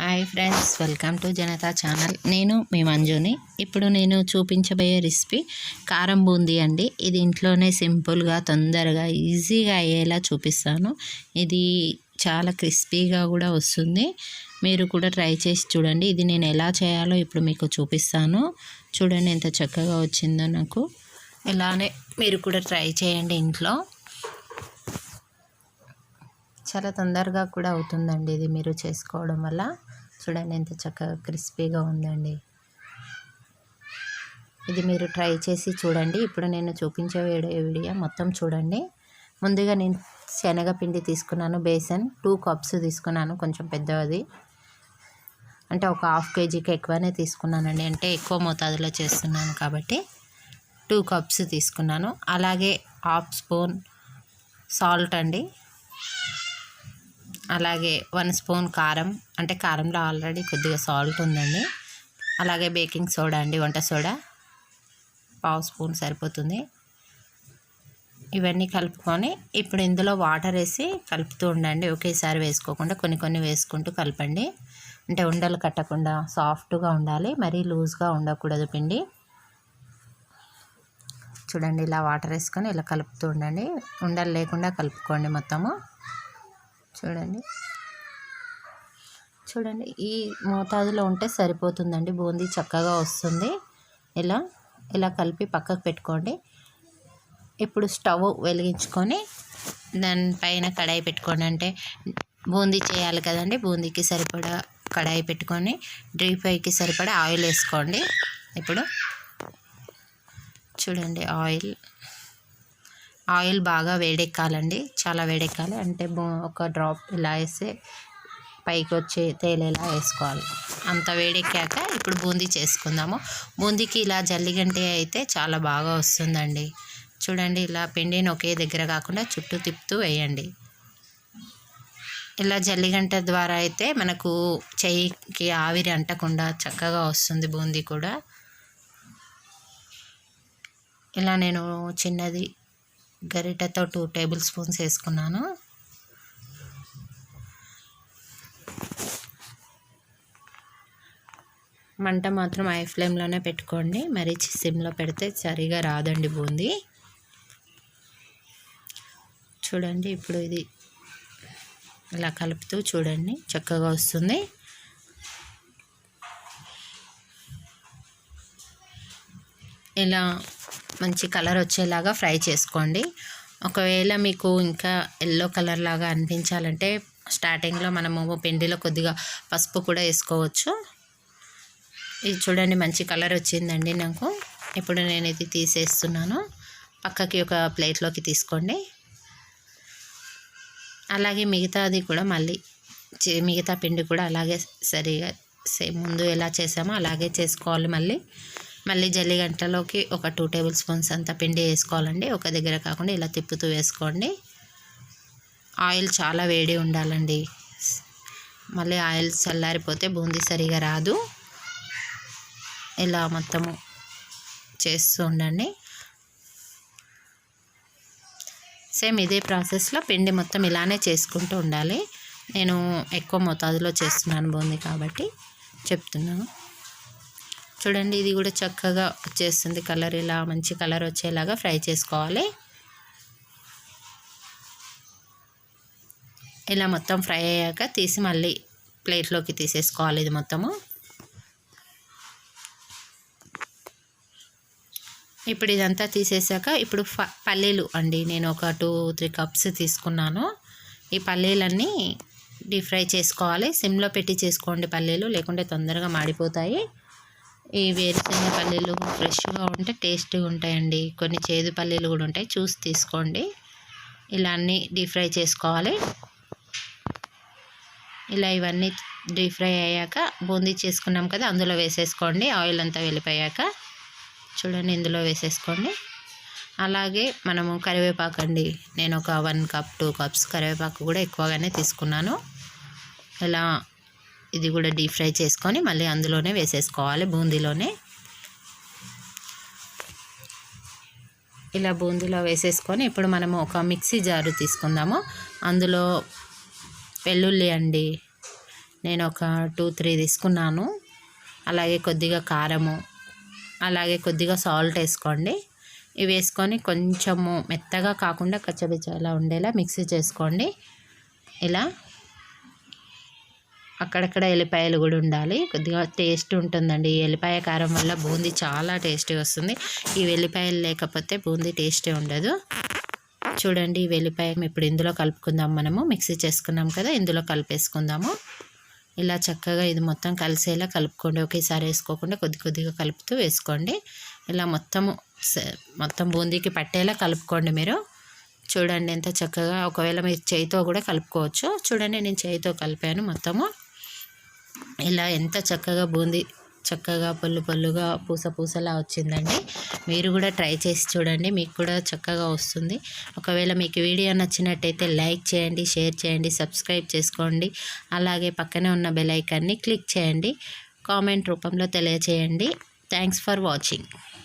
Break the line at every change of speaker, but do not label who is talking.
Hi friends welcome to Janata channel. నేను మీ మంజుని. ఇప్పుడు నేను చూపించబోయే రెసిపీ కారం బూందీ అండి. ఇది ఇంట్లోనే సింపుల్గా తొందరగా ఈజీగా అయ్యేలా చూపిస్తాను. ఇది చాలా క్రిస్పీగా కూడా వస్తుంది. మీరు కూడా ట్రై చేసి చూడండి. ఇది నేను ఎలా చేయాలో ఇప్పుడు మీకు చూపిస్తాను. చూడండి ఎంత చక్కగా వచ్చిందో నాకు. ఇలానే మీరు కూడా ట్రై చేయండి ఇంట్లో. చాలా తొందరగా కూడా అవుతుందండి ఇది మీరు చేసుకోవడం వల్ల. చూడండి ఎంత చక్కగా క్రిస్పీగా ఉందండి. ఇది మీరు ట్రై చేసి చూడండి. ఇప్పుడు నేను చూపించే వీడియో వీడియో మొత్తం చూడండి. ముందుగా నేను శనగపిండి తీసుకున్నాను బేసన్. టూ కప్స్ తీసుకున్నాను కొంచెం పెద్దది. అంటే ఒక హాఫ్ కేజీకి ఎక్కువనే తీసుకున్నానండి. అంటే ఎక్కువ మోతాదులో చేస్తున్నాను కాబట్టి టూ కప్స్ తీసుకున్నాను. అలాగే హాఫ్ స్పూన్ సాల్ట్ అండి. అలాగే వన్ స్పూన్ కారం అంటే కారంలో ఆల్రెడీ కొద్దిగా సాల్ట్ ఉందండి. అలాగే బేకింగ్ సోడా అండి వంట సోడా. పావు స్పూన్ సరిపోతుంది. ఇవన్నీ కలుపుకొని ఇప్పుడు ఇందులో వాటర్ వేసి కలుపుతూ ఉండండి. ఒకేసారి వేసుకోకుండా కొన్ని కొన్ని వేసుకుంటూ కలపండి. అంటే ఉండలు కట్టకుండా సాఫ్ట్గా ఉండాలి మరీ లూజ్గా ఉండకూడదు పిండి. చూడండి ఇలా వాటర్ వేసుకొని ఇలా కలుపుతూ ఉండండి. ఉండలు లేకుండా కలుపుకోండి మొత్తము. చూడండి. చూడండి ఈ మోతాదులో ఉంటే సరిపోతుందండి. బూందీ చక్కగా వస్తుంది. ఇలా ఇలా కలిపి పక్కకు పెట్టుకోండి. ఇప్పుడు స్టవ్ వెలిగించుకొని దానిపైన కడాయి పెట్టుకోండి. అంటే బూందీ చేయాలి కదండి. బూందీకి సరిపడా కడాయి పెట్టుకొని డ్రీ ఫ్రైకి సరిపడా ఆయిల్ వేసుకోండి. ఇప్పుడు చూడండి ఆయిల్ ఆయిల్ బాగా వేడెక్కాలండి. చాలా వేడెక్కాలి. అంటే ఒక డ్రాప్ ఇలా వేస్తే పైకి వచ్చే తేలేలా వేసుకోవాలి. అంత వేడెక్కాక ఇప్పుడు బూందీ చేసుకుందాము. బూందీకి ఇలా జల్లిగంటే అయితే చాలా బాగా వస్తుందండి. చూడండి ఇలా పిండిని ఒకే దగ్గర కాకుండా చుట్టూ తిప్పుతూ వేయండి. ఇలా జల్లిగంట ద్వారా అయితే మనకు చెయ్యికి ఆవిరి అంటకుండా చక్కగా వస్తుంది బూందీ కూడా. ఇలా నేను చిన్నది గరిటెతో టూ టేబుల్ స్పూన్స్ వేసుకున్నాను. మంట మాత్రం హై ఫ్లేమ్లోనే పెట్టుకోండి. మరి సిమ్లో పెడితే సరిగా రాదండి బూంది. చూడండి ఇప్పుడు ఇది ఇలా కలుపుతూ చూడండి చక్కగా వస్తుంది. ఇలా మంచి కలర్ వచ్చేలాగా ఫ్రై చేసుకోండి. ఒకవేళ మీకు ఇంకా ఎల్లో కలర్ లాగా అనిపించాలంటే స్టార్టింగ్లో మనము పిండిలో కొద్దిగా పసుపు కూడా వేసుకోవచ్చు. ఇది చూడండి మంచి కలర్ వచ్చిందండి నాకు. ఇప్పుడు నేను ఇది తీసేస్తున్నాను. పక్కకి ఒక ప్లేట్లోకి తీసుకోండి. అలాగే మిగతాది కూడా మళ్ళీ మిగతా పిండి కూడా అలాగే సరిగా సేమ్ ముందు ఎలా చేసామో అలాగే చేసుకోవాలి మళ్ళీ. మళ్ళీ జల్లిగంటలోకి ఒక టూ టేబుల్ స్పూన్స్ అంత పిండి వేసుకోవాలండి. ఒక దగ్గర కాకుండా ఇలా తిప్పుతూ వేసుకోండి. ఆయిల్ చాలా వేడి ఉండాలండి. మళ్ళీ ఆయిల్ చల్లారిపోతే బూందీ సరిగా రాదు. ఇలా మొత్తము చేస్తూ ఉండండి. సేమ్ ఇదే ప్రాసెస్లో పిండి మొత్తం ఇలానే చేసుకుంటూ ఉండాలి. నేను ఎక్కువ మోతాదులో చేస్తున్నాను బూందీ కాబట్టి చెప్తున్నాను. చూడండి ఇది కూడా చక్కగా వచ్చేస్తుంది కలర్. ఇలా మంచి కలర్ వచ్చేలాగా ఫ్రై చేసుకోవాలి. ఇలా మొత్తం ఫ్రై అయ్యాక తీసి మళ్ళీ ప్లేట్లోకి తీసేసుకోవాలి ఇది మొత్తము. ఇప్పుడు ఇదంతా తీసేసాక ఇప్పుడు పల్లీలు అండి. నేను ఒక టూ త్రీ కప్స్ తీసుకున్నాను. ఈ పల్లీలన్నీ డీప్ ఫ్రై చేసుకోవాలి. సిమ్లో పెట్టి చేసుకోండి పల్లీలు లేకుంటే తొందరగా మాడిపోతాయి. ఈ వేరుశనగ పల్లీలు ఫ్రెష్గా ఉంటే టేస్ట్గా ఉంటాయండి. కొన్ని చేదు పల్లీలు కూడా ఉంటాయి. చూసి తీసుకోండి. ఇలా అన్నీ డీప్ ఫ్రై చేసుకోవాలి. ఇలా ఇవన్నీ డీప్ ఫ్రై అయ్యాక బూందీ చేసుకున్నాం కదా అందులో వేసేసుకోండి. ఆయిల్ అంతా వెళ్ళిపోయాక చూడండి ఇందులో వేసేసుకోండి. అలాగే మనము కరివేపాకు అండి. నేను ఒక వన్ కప్ టూ కప్స్ కరివేపాకు కూడా ఎక్కువగానే తీసుకున్నాను. ఇలా ఇది కూడా డీప్ ఫ్రై చేసుకొని మళ్ళీ అందులోనే వేసేసుకోవాలి బూందీలోనే. ఇలా బూందీలో వేసేసుకొని ఇప్పుడు మనము ఒక మిక్సీ జారు తీసుకుందాము. అందులో వెల్లుల్లి అండి నేను ఒక టూ త్రీ తీసుకున్నాను. అలాగే కొద్దిగా కారము అలాగే కొద్దిగా సాల్ట్ వేసుకోండి. ఇవి వేసుకొని కొంచెము మెత్తగా కాకుండా కచ్చబిచ్చలా ఉండేలా మిక్సీ చేసుకోండి. ఇలా అక్కడక్కడ ఎల్లిపాయలు కూడా ఉండాలి. కొద్దిగా టేస్ట్ ఉంటుందండి. ఈ ఎల్లిపాయ కారం వల్ల బూందీ చాలా టేస్టీ వస్తుంది. ఈ వెల్లిపాయలు లేకపోతే బూందీ టేస్టే ఉండదు. చూడండి ఈ వెల్లిపాయ ఇప్పుడు ఇందులో కలుపుకుందాం మనము. మిక్సీ చేసుకున్నాం కదా ఇందులో కలిపేసుకుందాము. ఇలా చక్కగా ఇది మొత్తం కలిసేలా కలుపుకోండి. ఒకేసారి వేసుకోకుండా కొద్ది కొద్దిగా కలుపుతూ వేసుకోండి. ఇలా మొత్తము మొత్తం బూందీకి పట్టేలా కలుపుకోండి మీరు. చూడండి ఎంత చక్కగా. ఒకవేళ మీరు చేయితో కూడా కలుపుకోవచ్చు. చూడండి నేను చేయితో కలిపాను మొత్తము. ఇలా ఎంత చక్కగా బూందీ చక్కగా పళ్ళు పళ్ళుగా పూస పూసలా వచ్చిందండి. మీరు కూడా ట్రై చేసి చూడండి మీకు కూడా చక్కగా వస్తుంది. ఒకవేళ మీకు వీడియో నచ్చినట్టయితే లైక్ చేయండి షేర్ చేయండి సబ్స్క్రైబ్ చేసుకోండి. అలాగే పక్కనే ఉన్న బెల్ ఐకాన్ని క్లిక్ చేయండి. కామెంట్ రూపంలో తెలియచేయండి. Thanks for watching.